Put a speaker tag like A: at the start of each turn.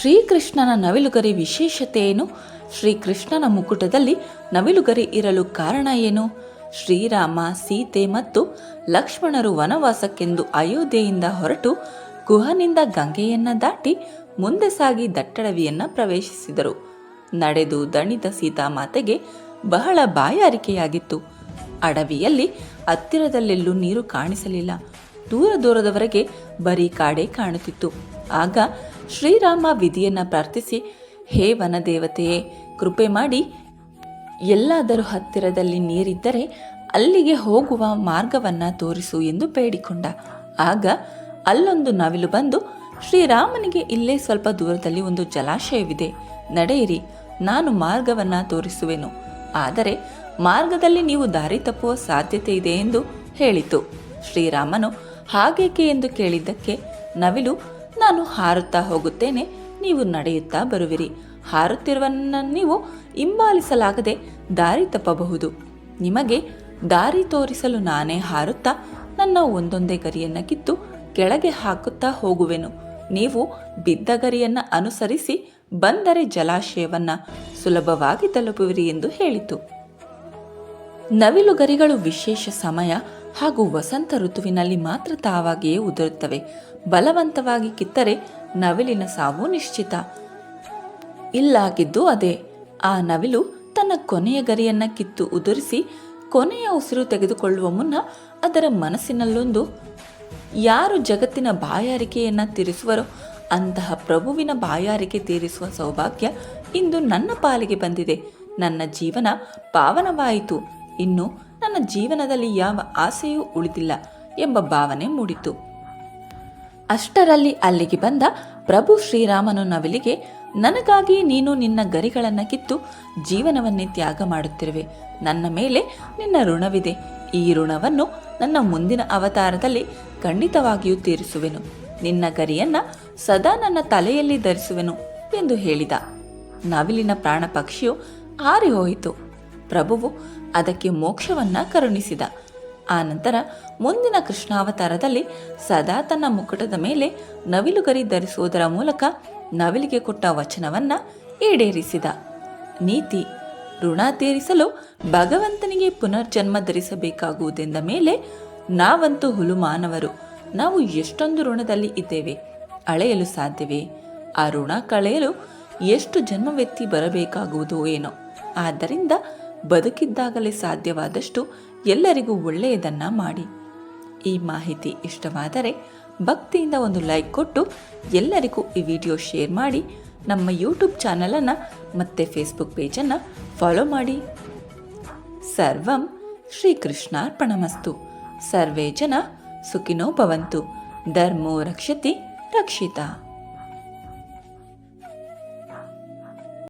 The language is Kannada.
A: ಶ್ರೀಕೃಷ್ಣನ ನವಿಲುಗರಿ ವಿಶೇಷತೆ ಏನು? ಶ್ರೀಕೃಷ್ಣನ ಮುಕುಟದಲ್ಲಿ ನವಿಲುಗರಿ ಇರಲು ಕಾರಣ ಏನು? ಶ್ರೀರಾಮ, ಸೀತೆ ಮತ್ತು ಲಕ್ಷ್ಮಣರು ವನವಾಸಕ್ಕೆಂದು ಅಯೋಧ್ಯೆಯಿಂದ ಹೊರಟು ಗುಹನಿಂದ ಗಂಗೆಯನ್ನ ದಾಟಿ ಮುಂದೆ ಸಾಗಿ ದಟ್ಟಡವಿಯನ್ನ ಪ್ರವೇಶಿಸಿದರು. ನಡೆದು ದಣಿದ ಸೀತಾಮಾತೆಗೆ ಬಹಳ ಬಾಯಾರಿಕೆಯಾಗಿತ್ತು. ಅಡವಿಯಲ್ಲಿ ಹತ್ತಿರದಲ್ಲೆಲ್ಲೂ ನೀರು ಕಾಣಿಸಲಿಲ್ಲ. ದೂರ ದೂರದವರೆಗೆ ಬರೀ ಕಾಡೇ ಕಾಣುತ್ತಿತ್ತು. ಆಗ ಶ್ರೀರಾಮ ವಿಧಿಯನ್ನು ಪ್ರಾರ್ಥಿಸಿ, ಹೇ ವನದೇವತೆಯೇ, ಕೃಪೆ ಮಾಡಿ. ಎಲ್ಲಾದರೂ ಹತ್ತಿರದಲ್ಲಿ ನೀರಿದ್ದರೆ ಅಲ್ಲಿಗೆ ಹೋಗುವ ಮಾರ್ಗವನ್ನು ತೋರಿಸು ಎಂದು ಬೇಡಿಕೊಂಡ. ಆಗ ಅಲ್ಲೊಂದು ನವಿಲು ಬಂದು, ಶ್ರೀರಾಮನಿಗೆ ಇಲ್ಲೇ ಸ್ವಲ್ಪ ದೂರದಲ್ಲಿ ಒಂದು ಜಲಾಶಯವಿದೆ. ನಡೆಯಿರಿ, ನಾನು ಮಾರ್ಗವನ್ನ ತೋರಿಸುವೆನು. ಆದರೆ ಮಾರ್ಗದಲ್ಲಿ ನೀವು ದಾರಿ ತಪ್ಪುವ ಸಾಧ್ಯತೆ ಇದೆ ಎಂದು ಹೇಳಿತು. ಶ್ರೀರಾಮನು ಹಾಗೇಕೆ ಎಂದು ಕೇಳಿದ್ದಕ್ಕೆ ನವಿಲು ನಾನು ಹಾರುತ್ತಾ ಹೋಗುತ್ತೇನೆ, ನೀವು ನಡೆಯುತ್ತಾ ಬರುವಿರಿ. ಹಾರುತ್ತಿರುವ ನೀವು ಹಿಂಬಾಲಿಸಲಾಗದೆ ದಾರಿ ತಪ್ಪಬಹುದು. ನಿಮಗೆ ದಾರಿ ತೋರಿಸಲು ನಾನೇ ಹಾರುತ್ತಾ ನನ್ನ ಒಂದೊಂದೇ ಗರಿಯನ್ನ ಕಿತ್ತು ಕೆಳಗೆ ಹಾಕುತ್ತಾ ಹೋಗುವೆನು. ನೀವು ಬಿದ್ದ ಗರಿಯನ್ನು ಅನುಸರಿಸಿ ಬಂದರೆ ಜಲಾಶಯವನ್ನು ಸುಲಭವಾಗಿ ತಲುಪುವಿರಿ ಎಂದು ಹೇಳಿತು. ನವಿಲು ಗರಿಗಳು ವಿಶೇಷ ಸಮಯ ಹಾಗೂ ವಸಂತ ಋತುವಿನಲ್ಲಿ ಮಾತ್ರ ತಾವಾಗಿಯೇ ಉದುರುತ್ತವೆ. ಬಲವಂತವಾಗಿ ಕಿತ್ತರೆ ನವಿಲಿನ ಸಾವು ನಿಶ್ಚಿತ. ಇಲ್ಲಾಗಿದ್ದು ಅದೇ, ಆ ನವಿಲು ತನ್ನ ಕೊನೆಯ ಗರಿಯನ್ನ ಕಿತ್ತು ಉದುರಿಸಿ ಕೊನೆಯ ಉಸಿರು ತೆಗೆದುಕೊಳ್ಳುವ ಮುನ್ನ ಅದರ ಮನಸ್ಸಿನಲ್ಲೊಂದು ಯಾರು ಜಗತ್ತಿನ ಬಾಯಾರಿಕೆಯನ್ನು ತೀರಿಸುವರೋ ಅಂತಹ ಪ್ರಭುವಿನ ಬಾಯಾರಿಕೆ ತೀರಿಸುವ ಸೌಭಾಗ್ಯ ಇಂದು ನನ್ನ ಪಾಲಿಗೆ ಬಂದಿದೆ. ನನ್ನ ಜೀವನ ಪಾವನವಾಯಿತು. ಇನ್ನು ನನ್ನ ಜೀವನದಲ್ಲಿ ಯಾವ ಆಸೆಯೂ ಉಳಿದಿಲ್ಲ ಎಂಬ ಭಾವನೆ ಮೂಡಿತು. ಅಷ್ಟರಲ್ಲಿ ಅಲ್ಲಿಗೆ ಬಂದ ಪ್ರಭು ಶ್ರೀರಾಮನು ನವಿಲಿಗೆ, ನನಗಾಗಿ ನೀನು ನಿನ್ನ ಗರಿಗಳನ್ನು ಕಿತ್ತು ಜೀವನವನ್ನೇ ತ್ಯಾಗ ಮಾಡುತ್ತಿರುವೆ. ನನ್ನ ಮೇಲೆ ನಿನ್ನ ಋಣವಿದೆ. ಈ ಋಣವನ್ನು ನನ್ನ ಮುಂದಿನ ಅವತಾರದಲ್ಲಿ ಖಂಡಿತವಾಗಿಯೂ ತೀರಿಸುವೆನು. ನಿನ್ನ ಗರಿಯನ್ನ ಸದಾ ನನ್ನ ತಲೆಯಲ್ಲಿ ಧರಿಸುವೆನು, ಎಂದು ಹೇಳಿದ. ನವಿಲಿನ ಪ್ರಾಣ ಪಕ್ಷಿಯು ಹಾರಿ ಹೋಯಿತು. ಪ್ರಭುವು ಅದಕ್ಕೆ ಮೋಕ್ಷವನ್ನ ಕರುಣಿಸಿದ. ಆನಂತರ ಮುಂದಿನ ಕೃಷ್ಣಾವತಾರದಲ್ಲಿ ಸದಾ ತನ್ನ ಮುಕುಟದ ಮೇಲೆ ನವಿಲುಗರಿ ಧರಿಸುವುದರ ಮೂಲಕ ನವಿಲಿಗೆ ಕೊಟ್ಟ ವಚನವನ್ನ ಈಡೇರಿಸಿದ. ನೀತಿ, ಋಣ ತೀರಿಸಲು ಭಗವಂತನಿಗೆ ಪುನರ್ಜನ್ಮ ಧರಿಸಬೇಕಾಗುವುದೆಂದ ಮೇಲೆ ನಾವಂತೂ ಹುಲು ಮಾನವರು ನಾವು ಎಷ್ಟೊಂದು ಋಣದಲ್ಲಿ ಇದ್ದೇವೆ. ಅಳೆಯಲು ಸಾಧ್ಯವೇ? ಆ ಋಣ ಕಳೆಯಲು ಎಷ್ಟು ಜನ್ಮವೆತ್ತಿ ಬರಬೇಕಾಗುವುದು ಏನೋ? ಆದ್ದರಿಂದ ಬದುಕಿದ್ದಾಗಲೇ ಸಾಧ್ಯವಾದಷ್ಟು ಎಲ್ಲರಿಗೂ ಒಳ್ಳೆಯದನ್ನ ಮಾಡಿ. ಈ ಮಾಹಿತಿ ಇಷ್ಟವಾದರೆ ಭಕ್ತಿಯಿಂದ ಒಂದು ಲೈಕ್ ಕೊಟ್ಟು ಎಲ್ಲರಿಗೂ ಈ ವಿಡಿಯೋ ಶೇರ್ ಮಾಡಿ, ನಮ್ಮ ಯೂಟ್ಯೂಬ್ ಚಾನಲನ್ನು ಮತ್ತು ಫೇಸ್ಬುಕ್ ಪೇಜನ್ನು ಫಾಲೋ ಮಾಡಿ. ಸರ್ವಂ ಶ್ರೀಕೃಷ್ಣಾರ್ಪಣಮಸ್ತು ಸರ್ವೇ ಜನ ಸುಖಿನೋ ಭವಂತು. ಧರ್ಮೋ ರಕ್ಷತಿ ರಕ್ಷಿತ.